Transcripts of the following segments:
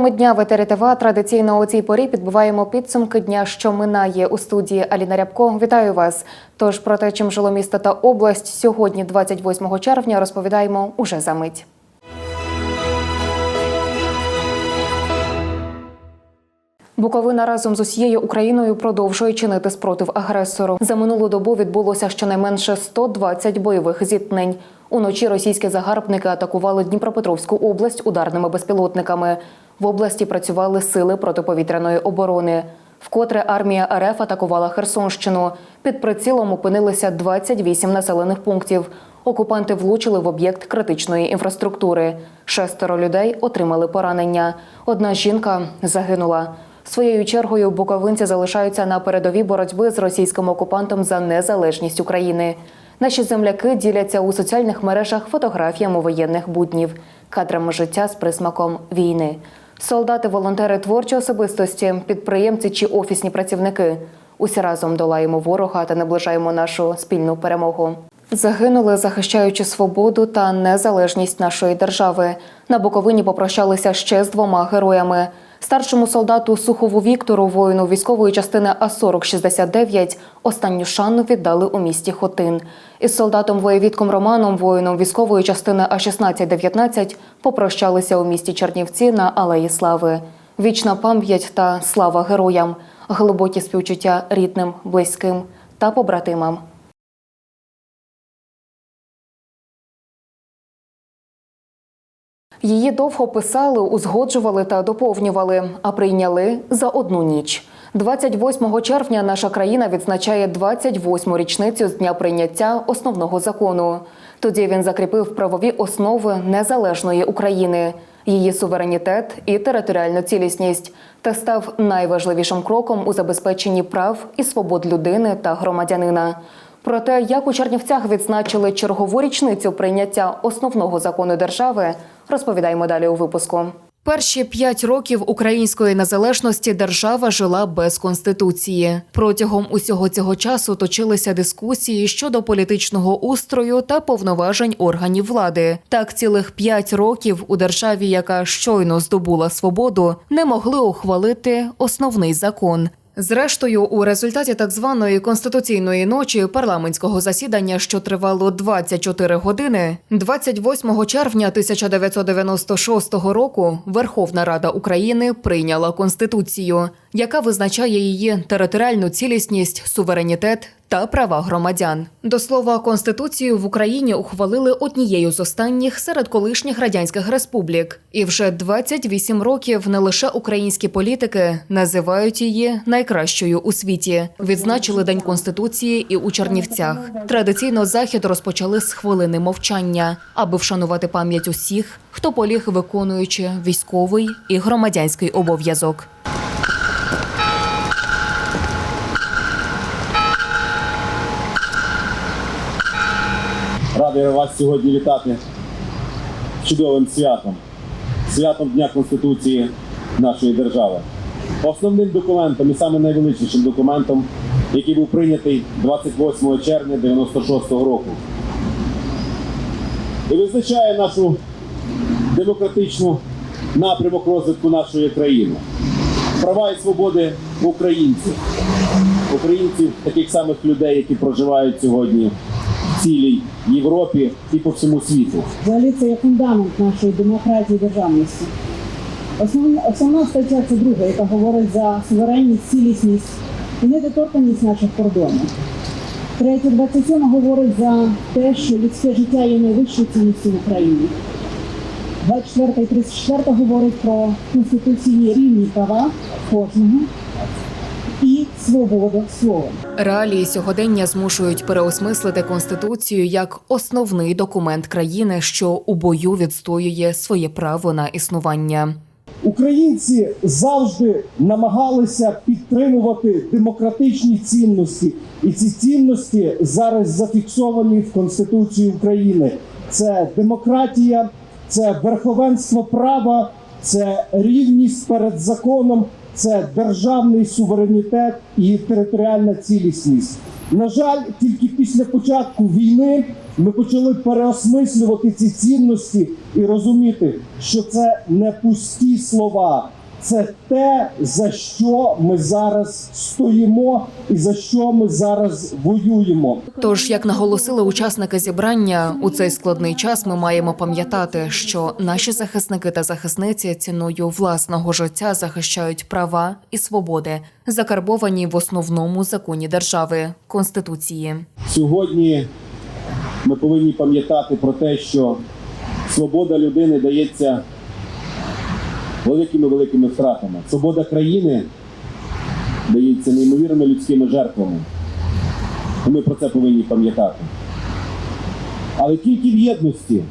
Теми дня в етері традиційно у цій порі підбиваємо підсумки дня, що минає у студії Аліна Рябко. Вітаю вас. Тож про те, чим жило місто та область сьогодні, 28 червня, розповідаємо уже за мить. Буковина разом з усією Україною продовжує чинити спротив агресору. За минулу добу відбулося щонайменше 120 бойових зіткнень. Уночі російські загарбники атакували Дніпропетровську область ударними безпілотниками. В області працювали сили протиповітряної оборони. Вкотре армія РФ атакувала Херсонщину. Під прицілом опинилися 28 населених пунктів. Окупанти влучили в об'єкт критичної інфраструктури. Шестеро людей отримали поранення. Одна жінка загинула. Своєю чергою буковинці залишаються на передовій боротьби з російським окупантом за незалежність України. Наші земляки діляться у соціальних мережах фотографіями воєнних буднів, кадрами життя з присмаком війни. Солдати, волонтери творчі особистості, підприємці чи офісні працівники. Усі разом долаємо ворога та наближаємо нашу спільну перемогу. Загинули, захищаючи свободу та незалежність нашої держави. На Буковині попрощалися ще з двома героями. Старшому солдату Сухову Віктору, воїну військової частини А-4069, останню шану віддали у місті Хотин. Із солдатом воєвідком Романом, воїном військової частини А-1619, попрощалися у місті Чернівці на Алеї Слави. Вічна пам'ять та слава героям, глибокі співчуття рідним, близьким та побратимам. Її довго писали, узгоджували та доповнювали, а прийняли за одну ніч. 28 червня наша країна відзначає 28-му річницю з дня прийняття основного закону. Тоді він закріпив правові основи незалежної України, її суверенітет і територіальну цілісність та став найважливішим кроком у забезпеченні прав і свобод людини та громадянина. Про те, як у Чернівцях відзначили чергову річницю прийняття основного закону держави, розповідаємо далі у випуску. Перші п'ять років української незалежності держава жила без конституції. Протягом усього цього часу точилися дискусії щодо політичного устрою та повноважень органів влади. Так, цілих п'ять років у державі, яка щойно здобула свободу, не могли ухвалити основний закон. Зрештою, у результаті так званої конституційної ночі парламентського засідання, що тривало 24 години, 28 червня 1996 року Верховна Рада України прийняла конституцію, яка визначає її територіальну цілісність, суверенітет та права громадян. До слова, конституцію в Україні ухвалили однією з останніх серед колишніх радянських республік, і вже 28 років не лише українські політики називають її найкращою у світі. Відзначили День конституції і у Чернівцях. Традиційно захід розпочали з хвилини мовчання, аби вшанувати пам'ять усіх, хто поліг виконуючи військовий і громадянський обов'язок. Вас сьогодні вітати чудовим святом, святом Дня Конституції нашої держави. Основним документом і саме найвеличнішим документом, який був прийнятий 28 червня 96-го року. І визначає нашу демократичну напрямок розвитку нашої країни. Права і свободи українців, українців, таких самих людей, які проживають сьогодні цілій Європі і по всьому світу. Взагалі це є фундамент нашої демократії і державності. Основна, основна стаття це друга, яка говорить за суверенність, цілісність і недоторканність наших кордонів. Третя, 27 говорить за те, що людське життя є найвищою цінністю в Україні. 24 і 34 говорить про конституційні рівні права кожного і свободу слова. Реалії сьогодення змушують переосмислити конституцію як основний документ країни, що у бою відстоює своє право на існування. Українці завжди намагалися підтримувати демократичні цінності, і ці цінності зараз зафіксовані в Конституції України. Це демократія, це верховенство права, це рівність перед законом, це державний суверенітет і територіальна цілісність. На жаль, тільки після початку війни ми почали переосмислювати ці цінності і розуміти, що це не пусті слова, це те, за що ми зараз стоїмо і за що ми зараз воюємо. Тож, як наголосили учасники зібрання, у цей складний час ми маємо пам'ятати, що наші захисники та захисниці ціною власного життя захищають права і свободи, закарбовані в основному законі держави конституції. Сьогодні ми повинні пам'ятати про те, що свобода людини дається великими великими втратами. Свобода країни дається неймовірними людськими жертвами. І ми про це повинні пам'ятати. Але тільки в єдності,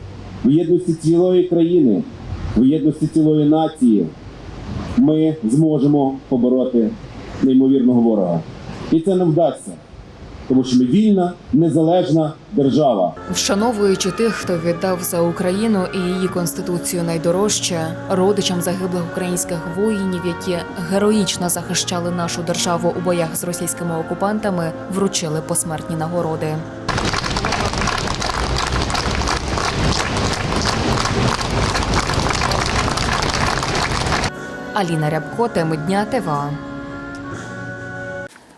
в єдності цілої країни, в єдності цілої нації ми зможемо побороти неймовірного ворога. І це не вдасться тому що ми вільна, незалежна держава. Вшановуючи тих, хто віддав за Україну і її конституцію найдорожче, родичам загиблих українських воїнів, які героїчно захищали нашу державу у боях з російськими окупантами, вручили посмертні нагороди. Аліна Рябко, теми дня ТВА.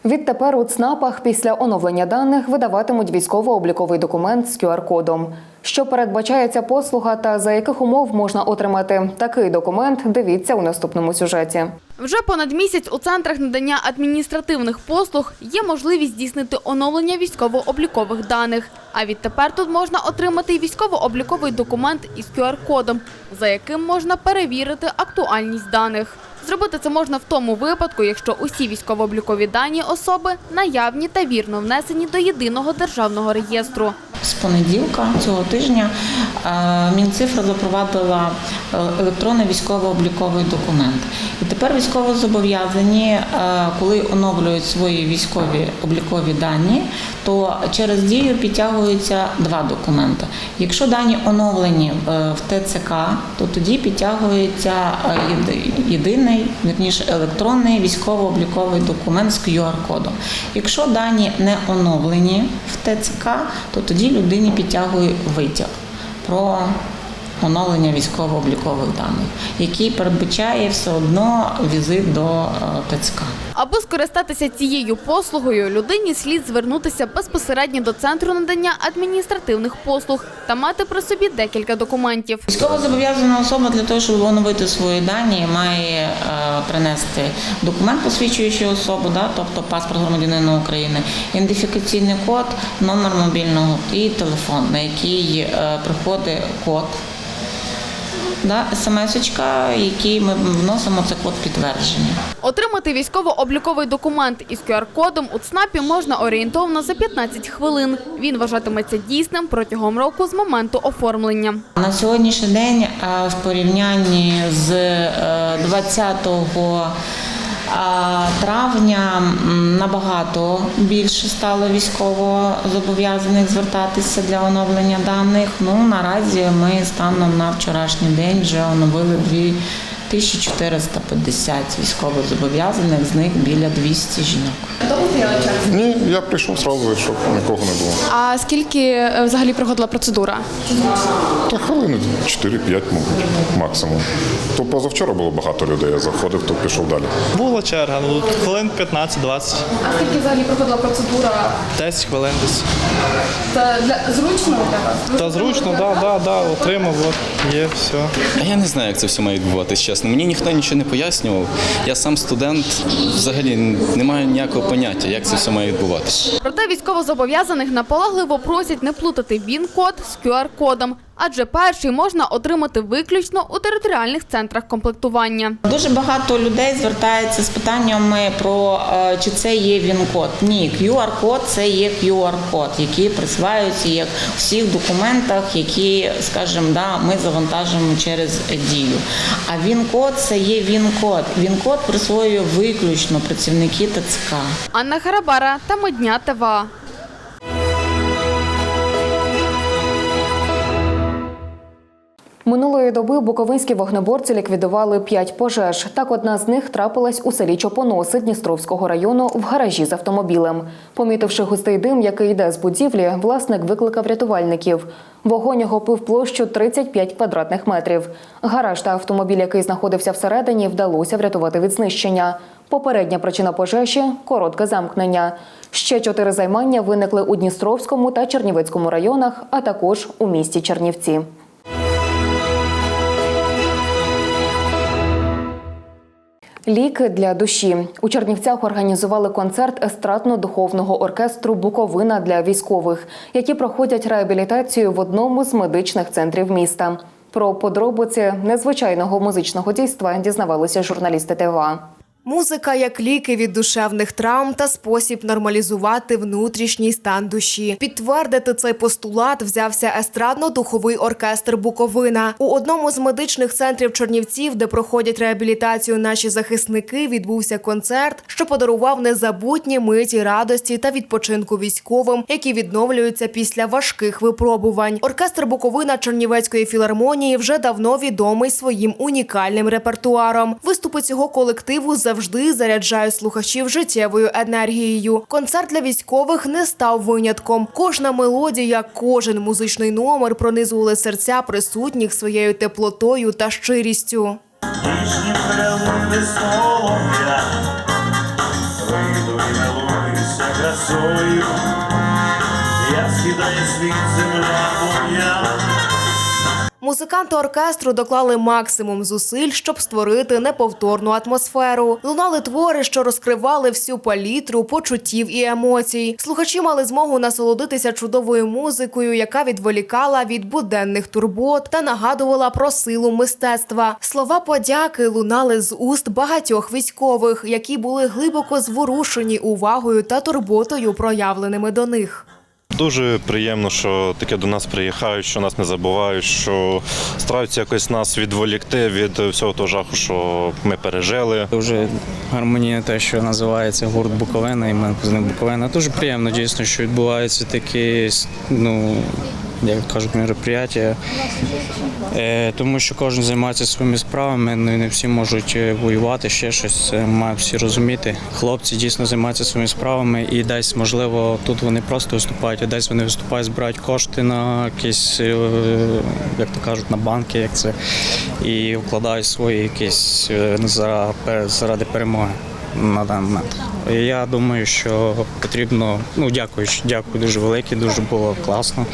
Відтепер у ЦНАПах після оновлення даних видаватимуть військово-обліковий документ з QR-кодом. Що передбачає ця послуга та за яких умов можна отримати такий документ, дивіться у наступному сюжеті. Вже понад місяць у центрах надання адміністративних послуг є можливість здійснити оновлення військово-облікових даних. А відтепер тут можна отримати військово-обліковий документ із QR-кодом, за яким можна перевірити актуальність даних. Зробити це можна в тому випадку, якщо усі військово-облікові дані особи наявні та вірно внесені до єдиного державного реєстру. З понеділка цього тижня е, Мінцифра запровадила е, електронний військово-обліковий документ. І тепер військовозобов'язані, е, коли оновлюють свої військові облікові дані, то через дію підтягуються два документи. Якщо дані оновлені в ТЦК, то тоді підтягується е, єди- вірніше електронний військово-обліковий документ з QR-кодом. Якщо дані не оновлені в ТЦК, то тоді людині підтягує витяг про оновлення військово-облікових даних, який передбачає все одно візит до е, ТЦК. Аби скористатися цією послугою, людині слід звернутися безпосередньо до центру надання адміністративних послуг та мати при собі декілька документів. Військовозобов'язана особа для того, щоб оновити свої дані, має е, принести документ, посвідчуючий особу, да, тобто паспорт громадянина України, ідентифікаційний код, номер мобільного і телефон, на який е, приходить код. Да, смс-очка, який ми вносимо це код підтвердження. Отримати військово-обліковий документ із QR-кодом у ЦНАПі можна орієнтовно за 15 хвилин. Він вважатиметься дійсним протягом року з моменту оформлення. На сьогоднішній день е, в порівнянні з е, 20 е, травня набагато більше стало військово зобов'язаних звертатися для оновлення даних. Ну наразі ми станом на вчорашній день вже оновили 2450 військовозобов'язаних, з них біля 200 жінок. Ні, я прийшов одразу, щоб нікого не було. А скільки е, взагалі проходила процедура? Та хвилини 4-5, мабуть, максимум. То позавчора було багато людей, я заходив, то пішов далі. Була черга, ну хвилин 15-20, А скільки взагалі проходила процедура? 10 хвилин десь. Це для зручно для вас? Та зручно, да, да, да, отримав, от, є, все. А Я не знаю, як це все має відбуватись, чесно. Мені ніхто нічого не пояснював. Я сам студент, взагалі не маю ніякого поняття, як це все має відбуватись. Проте військовозобов'язаних наполегливо просять не плутати ВІН-код з QR-кодом, адже перший можна отримати виключно у територіальних центрах комплектування. Дуже багато людей звертається з питаннями про е, чи це є ВІН-код. Ні, QR-код це є QR-код, який присваюється як в всіх документах, які, скажімо, да, ми завантажуємо через дію. А ВІН-код це є ВІН-код. ВІН-код присвоює виключно працівники ТЦК. Анна Харабара та Модня. Минулої доби буковинські вогнеборці ліквідували п'ять пожеж. Так, одна з них трапилась у селі Чопоноси Дністровського району в гаражі з автомобілем. Помітивши густий дим, який йде з будівлі, власник викликав рятувальників. Вогонь охопив площу 35 квадратних метрів. Гараж та автомобіль, який знаходився всередині, вдалося врятувати від знищення. Попередня причина пожежі коротке замкнення. Ще чотири займання виникли у Дністровському та Чернівецькому районах, а також у місті Чернівці. Ліки для душі у Чернівцях організували концерт естрадно-духовного оркестру Буковина для військових, які проходять реабілітацію в одному з медичних центрів міста. Про подробиці незвичайного музичного дійства дізнавалися журналісти ТВА. Музика як ліки від душевних травм та спосіб нормалізувати внутрішній стан душі. Підтвердити цей постулат взявся естрадно-духовий оркестр Буковина. У одному з медичних центрів Чернівців, де проходять реабілітацію наші захисники, відбувся концерт, що подарував незабутні миті радості та відпочинку військовим, які відновлюються після важких випробувань. Оркестр Буковина Чернівецької філармонії вже давно відомий своїм унікальним репертуаром. Виступи цього колективу завжди заряджають слухачів життєвою енергією. Концерт для військових не став винятком. Кожна мелодія, кожен музичний номер пронизували серця присутніх своєю теплотою та щирістю. Красою, я скидаю світ земля моя. Музиканти оркестру доклали максимум зусиль, щоб створити неповторну атмосферу. Лунали твори, що розкривали всю палітру почуттів і емоцій. Слухачі мали змогу насолодитися чудовою музикою, яка відволікала від буденних турбот та нагадувала про силу мистецтва. Слова подяки лунали з уст багатьох військових, які були глибоко зворушені увагою та турботою, проявленими до них. Дуже приємно, що таке до нас приїхають, що нас не забувають, що стараються якось нас відволікти від всього того жаху, що ми пережили. Дуже гармонія, те, що називається гурт Буковина, і ми з ним Буковина. Дуже приємно дійсно, що відбуваються такі, ну як кажуть, мероприятия, е, тому що кожен займається своїми справами, ну і не всі можуть е, воювати, ще щось Це мають всі розуміти. Хлопці дійсно займаються своїми справами і десь, можливо, тут вони просто виступають, а десь вони виступають, збирають кошти на якісь, е, як то кажуть, на банки, як це, і вкладають свої якісь е, за- заради перемоги на даний момент. Я думаю, що потрібно, ну дякую, дякую дуже велике, дуже було класно.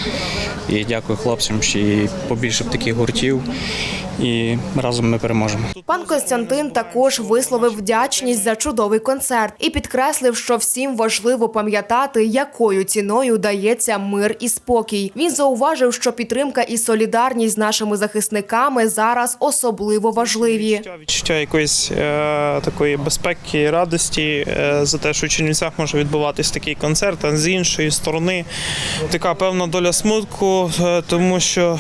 І дякую хлопцям, що побільше б таких гуртів. І разом ми переможемо. Пан Костянтин також висловив вдячність за чудовий концерт і підкреслив, що всім важливо пам'ятати, якою ціною дається мир і спокій. Він зауважив, що підтримка і солідарність з нашими захисниками зараз особливо важливі. Відчуття якоїсь е, такої безпеки і радості е, за те, що в Чернівцях може відбуватись такий концерт, а з іншої сторони така певна доля смутку, е, тому що.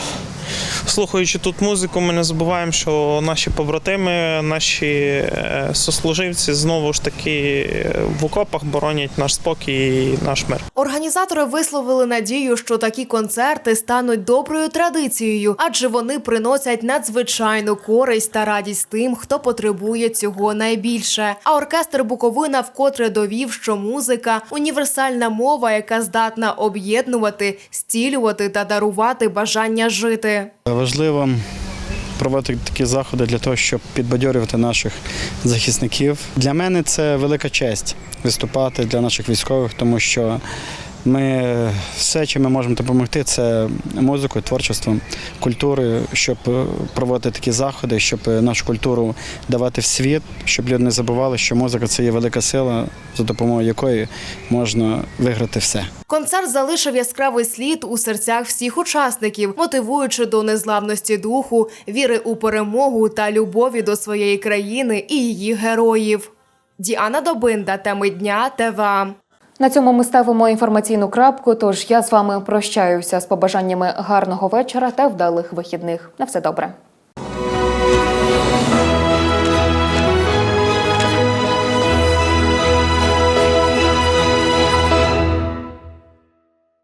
Слухаючи тут музику, ми не забуваємо, що наші побратими, наші е, сослуживці знову ж таки е, в окопах боронять наш спокій і наш мир. Організатори висловили надію, що такі концерти стануть доброю традицією, адже вони приносять надзвичайну користь та радість тим, хто потребує цього найбільше. А оркестр Буковина вкотре довів, що музика універсальна мова, яка здатна об'єднувати, стілювати та дарувати бажання жити. Важливо проводити такі заходи для того, щоб підбадьорювати наших захисників. Для мене це велика честь виступати для наших військових, тому що ми все, чим ми можемо допомогти, це музикою, творчеством, культурою, щоб е, проводити такі заходи, щоб е, нашу культуру давати в світ, щоб люди не забували, що музика це є велика сила, за допомогою якої можна виграти все. Концерт залишив яскравий слід у серцях всіх учасників, мотивуючи до незламності духу, віри у перемогу та любові до своєї країни і її героїв. Діана Добинда, теми дня ТВА. На цьому ми ставимо інформаційну крапку. Тож я з вами прощаюся з побажаннями гарного вечора та вдалих вихідних. На все добре.